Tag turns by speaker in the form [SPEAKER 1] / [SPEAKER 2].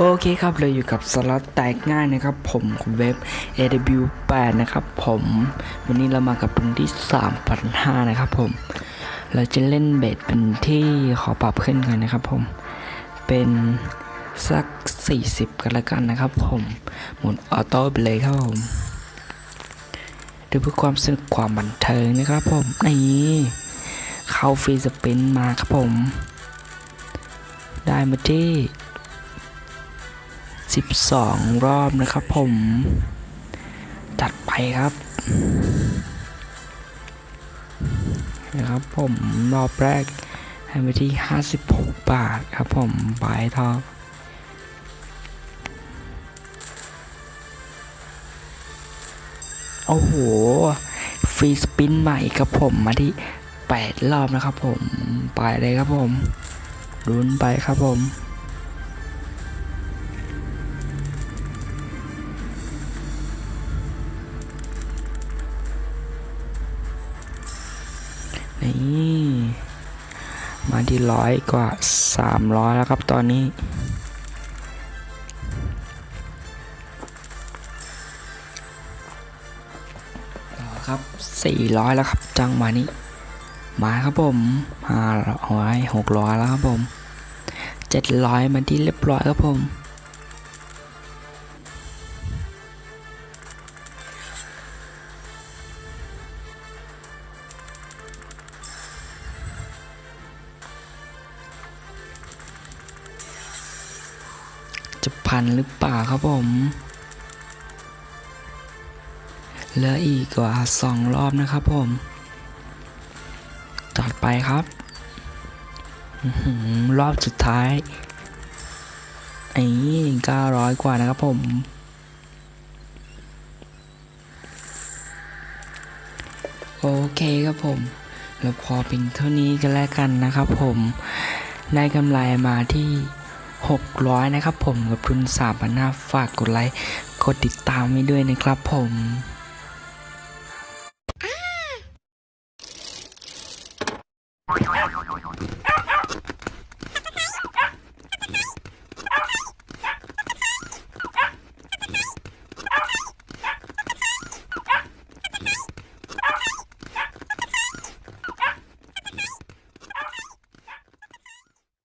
[SPEAKER 1] โอเคครับเราอยู่กับสล็อตแตกง่ายนะครับ ผมของเว็บ AW8 นะครับผมวันนี้เรามากับรุ่นที่ 3,500 นะครับผม เราจะเล่นเบสเป็นที่ขอปรับขึ้นกันนะครับผม เป็นสัก 40 กันละกันนะครับผมหมุนออโต้ไปเลยครับผมดูเพื่อความสนุกความบันเทิงนะครับผมนี่เข้าฟรีสปินมาครับผม ได้มาที่ 12 รอบนะครับผม จัดไปครับ นะครับผมรอบแรกให้ไปที่ 56 บาทครับผมบายทอปโอ้โห ฟรีสปินใหม่ครับผมมาที่ 8 รอบนะครับผม ไปเลยครับผมรุนไปครับผม นี่มาที่ร้อยกว่าสามร้อยแล้วครับตอนนี้ต่อครับสี่ร้อยแล้วครับจังหวะนี้ มาครับผมห้าร้อยหกร้อยแล้วครับผมเจ็ดร้อยมาที่เรียบร้อยครับผม จะพันหรือเปล่าครับผมเหลืออีกกว่าสองรอบนะครับผม จัดไปครับอรอบสุดท้ายไอ้เก้าร้อยกว่านะครับผม โอเคครับผมแล้วพอเป็นเท่านี้กันแล้วกันนะครับผม ได้กำไรมาที่ 600 นะครับผมกับทุน3 5 0 0ฝากกดไลค์ กดติดตามไว้ด้วยนะครับผม